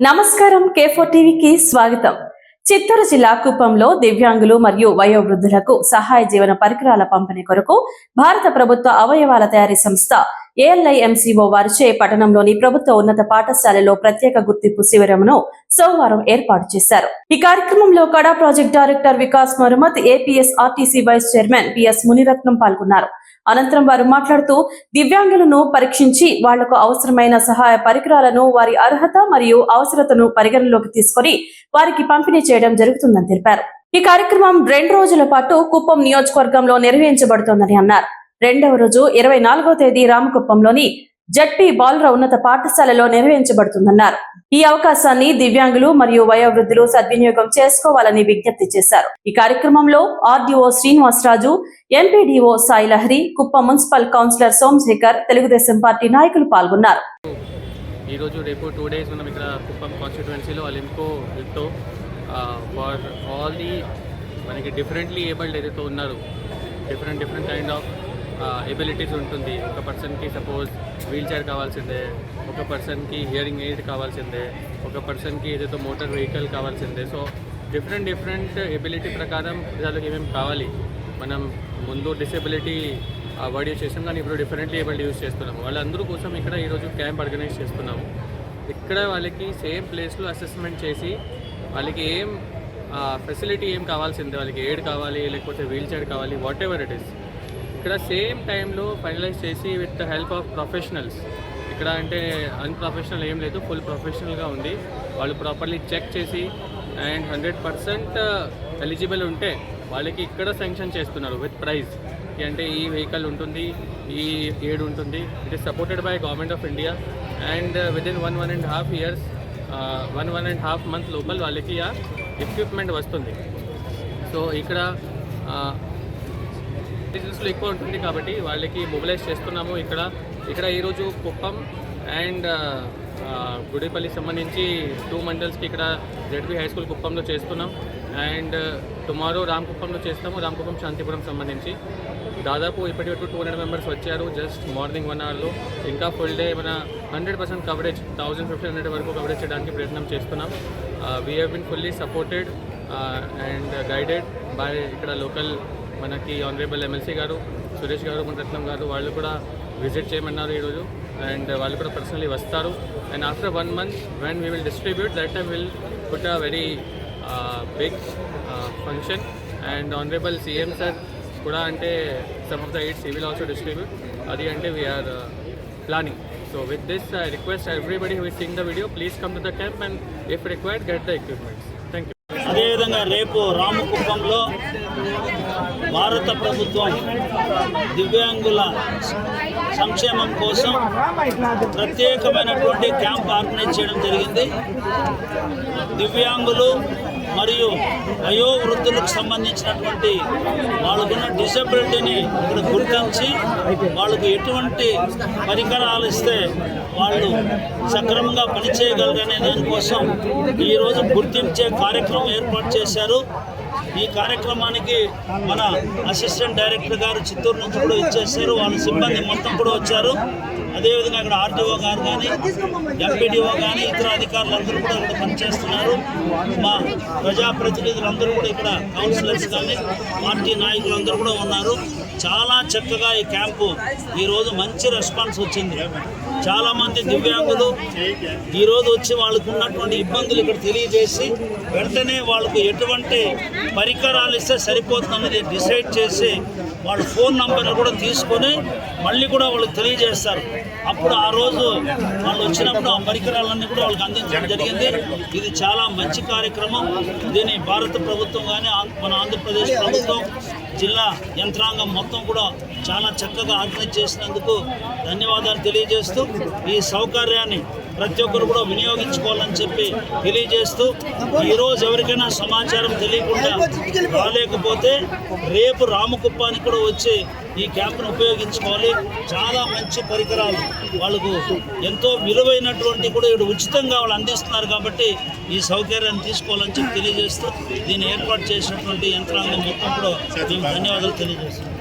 నమస్కారం కేఫోర్ టీవీకి స్వాగతం. చిత్తూరు జిల్లా కుప్పంలో దివ్యాంగులు మరియు వయోవృద్ధులకు సహాయ జీవన పరికరాల పంపిణీ కొరకు భారత ప్రభుత్వ అవయవాల తయారీ సంస్థ ఏఎల్ఐఎంసీఓ వారిచే పట్టణంలోని ప్రభుత్వ ఉన్నత పాఠశాలలో ప్రత్యేక గుర్తింపు శిబిరమును సోమవారం ఏర్పాటు చేశారు. ఈ కార్యక్రమంలో Kada project director Vikas Maramat APS RTC vice chairman PS Muniratnam పాల్గొన్నారు. అనంతరం వారు మాట్లాడుతూ దివ్యాంగులను పరీక్షించి వాళ్ళకు అవసరమైన సహాయ పరికరాలను వారి అర్హత మరియు అవసరతను పరిగణలోకి తీసుకొని వారికి పంపిణీ చేయడం జరుగుతుందని తెలిపారు. ఈ కార్యక్రమం రెండు రోజుల పాటు కుప్పం నియోజకవర్గంలో నిర్వహించబడుతోందని అన్నారు. రెండవ రోజు ఇరవై నాలుగో తేదీ రామకుప్పంలోని జడ్పీ బాలుర ఉన్నత పాఠశాలలో నిర్వహించబడుతుందన్నారు. ఈ అవకాశాన్ని దివ్యాంగులు మరియు వయోవృద్ధులు సద్వినియోగం చేసుకోవాలని విజ్ఞప్తి చేశారు. ఈ కార్యక్రమంలో RDO Srinivasaraju MPDO Sai Lahari Kuppa municipal councillor Somasekhar Telugudesam party నాయకులు పాల్గొన్నారు. ఈరోజు రేపు టూ డేస్ మనం ఇక్కడ కుప్పం కాన్స్టిట్యువెన్సీలో అలింకో హెల్త్తో ఫర్ ఆల్ ది మనకి డిఫరెంట్లీ ఏబుల్డ్ ఏదైతే ఉన్నారు different different kind of abilities ఉంటుంది. ఒక పర్సన్కి సపోజ్ వీల్ చైర్ కావాల్సిందే ఒక పర్సన్కి హియరింగ్ ఎయిడ్ కావాల్సిందే ఒక పర్సన్కి ఏదైతే మోటార్ వెహికల్ కావాల్సిందే. సో డిఫరెంట్ డిఫరెంట్ ఎబిలిటీ ప్రకారం వాళ్ళకి ఏమేమి కావాలి? మనం ముందు డిసెబిలిటీ వర్డ్ యూస్ చేస్తాం కానీ ఇప్పుడు డిఫరెంట్లీ ఏబుల్డ్ యూస్ చేస్తున్నాము. వాళ్ళందరూ కోసం ఇక్కడ ఈరోజు క్యాంప్ ఆర్గనైజ్ చేస్తున్నాము. ఇక్కడ వాళ్ళకి సేమ్ ప్లేస్లో అసెస్మెంట్ చేసి వాళ్ళకి ఏం ఫెసిలిటీ ఏం కావాల్సిందే? వాళ్ళకి ఎయిడ్ కావాలి లేకపోతే వీల్ చైర్ కావాలి వాట్ ఎవర్ ఇట్ ఈస్ ఇక్కడ సేమ్ టైంలో ఫైనలైజ్ చేసి with the help of professionals ఇక్కడ అంటే అన్ప్రొఫెషనల్ ఏం లేదు ఫుల్ ప్రొఫెషనల్గా ఉంది. వాళ్ళు ప్రాపర్లీ చెక్ చేసి అండ్ హండ్రెడ్ పర్సెంట్ ఎలిజిబుల్ ఉంటే వాళ్ళకి ఇక్కడ శాంక్షన్ చేస్తున్నారు విత్ ప్రైజ్ అంటే ఈ వెహికల్ ఉంటుంది ఈ ఏడు ఉంటుంది. It is supported by government of India and within one one and half years one one and half month లోపల వాళ్ళకి ఆ ఎక్విప్మెంట్ వస్తుంది. సో ఇక్కడ uh, డిజిటల్స్లో ఎక్కువ ఉంటుంది కాబట్టి వాళ్ళకి మొబిలైజ్ చేస్తున్నాము ఇక్కడ. ఇక్కడ ఈరోజు కుప్పం అండ్ uh, గుడిపల్లి సంబంధించి టూ మండల్స్కి ఇక్కడ జెడ్బీ హై స్కూల్ కుప్పంలో చేస్తున్నాం. అండ్ టుమారో uh, రామకుప్పంలో చేస్తాము. రామకుప్పం శాంతిపురం సంబంధించి. దాదాపు ఇప్పటి వరకు టూ హండ్రెడ్ మెంబర్స్ వచ్చారు. జస్ట్ మార్నింగ్ వన్ అవర్లో ఇంకా ఫుల్ డే మన hundred percent coverage thousand fifteen hundred వరకు కవరేజ్ చేయడానికి ప్రయత్నం చేస్తున్నాం. We have been fully supported and guided by ఇక్కడ లోకల్ మనకి ఆనరేబుల్ ఎమ్మెల్సీ గారు సురేష్ గారు మునరత్నం గారు వాళ్ళు కూడా విజిట్ చేయమన్నారు ఈరోజు. అండ్ వాళ్ళు కూడా పర్సనలీ వస్తారు. And after one month when we will distribute that time will put a very big function and honourable CM sir కూడా అంటే some of the eight will also distribute అది అంటే we're planning so with this I request everybody who seeing the video please come to the camp and if required get the equipments thank you అదేవిధంగా రేపు రామకుప్పంలో భారత ప్రభుత్వం దివ్యాంగుల సంక్షేమం కోసం ప్రత్యేకమైనటువంటి క్యాంప్ ఆర్గనైజ్ చేయడం జరిగింది. దివ్యాంగులు మరియు వయోవృద్ధులకు సంబంధించినటువంటి వాళ్ళకున్న డిసబిలిటీని ఇక్కడ గుర్తించి వాళ్ళకు ఎటువంటి పరికరాలు ఇస్తే వాళ్ళు సక్రమంగా పనిచేయగలరనే దానికోసం ఈరోజు గుర్తించే కార్యక్రమం ఏర్పాటు చేశారు. ఈ కార్యక్రమానికి మన అసిస్టెంట్ డైరెక్టర్ గారు చిత్తూరు నుంచి కూడా ఇచ్చేసారు వాళ్ళ సిబ్బంది మొత్తం కూడా వచ్చారు. అదేవిధంగా ఇక్కడ ఆర్టీఓ గారు కానీ ఎంపీడీఓ కానీ ఇతర అధికారులందరూ కూడా ఇక్కడ పనిచేస్తున్నారు. మా ప్రజాప్రతినిధులందరూ కూడా ఇక్కడ కౌన్సిలర్స్ కానీ పార్టీ నాయకులందరూ కూడా ఉన్నారు. చాలా చక్కగా ఈ క్యాంపు ఈరోజు మంచి రెస్పాన్స్ వచ్చింది. చాలామంది దివ్యాంగులు ఈరోజు వచ్చి వాళ్ళకు ఉన్నటువంటి ఇబ్బందులు ఇక్కడ తెలియజేసి వెంటనే వాళ్ళకు ఎటువంటి పరికరాలు ఇస్తే సరిపోతుందన్నది డిసైడ్ చేసి వాళ్ళ ఫోన్ నంబర్లు కూడా తీసుకొని మళ్ళీ కూడా వాళ్ళకి తెలియజేస్తారు. అప్పుడు ఆ రోజు వాళ్ళు వచ్చినప్పుడు ఆ పరికరాలన్నీ కూడా వాళ్ళకి అందించడం జరిగింది. ఇది చాలా మంచి కార్యక్రమం. దీన్ని భారత ప్రభుత్వం కానీ మన ఆంధ్రప్రదేశ్ ప్రభుత్వం జిల్లా యంత్రాంగం మొత్తం కూడా చాలా చక్కగా ఆర్గనైజ్ చేసినందుకు ధన్యవాదాలు తెలియజేస్తూ ఈ సౌకర్యాన్ని ప్రతి ఒక్కరు కూడా వినియోగించుకోవాలని చెప్పి తెలియజేస్తూ ఈరోజు ఎవరికైనా సమాచారం తెలియకుండా రాలేకపోతే రేపు రామకుప్పానికి కూడా వచ్చి ఈ క్యాంప్ను ఉపయోగించుకోవాలి. చాలా మంచి పరికరాలు వాళ్ళకు ఎంతో విలువైనటువంటి కూడా ఇప్పుడు ఉచితంగా వాళ్ళు అందిస్తున్నారు కాబట్టి ఈ సౌకర్యాన్ని తీసుకోవాలని చెప్పి తెలియజేస్తూ దీన్ని ఏర్పాటు చేసినటువంటి యంత్రాంగం మొత్తం కూడా మేము ధన్యవాదాలు తెలియజేస్తున్నాం.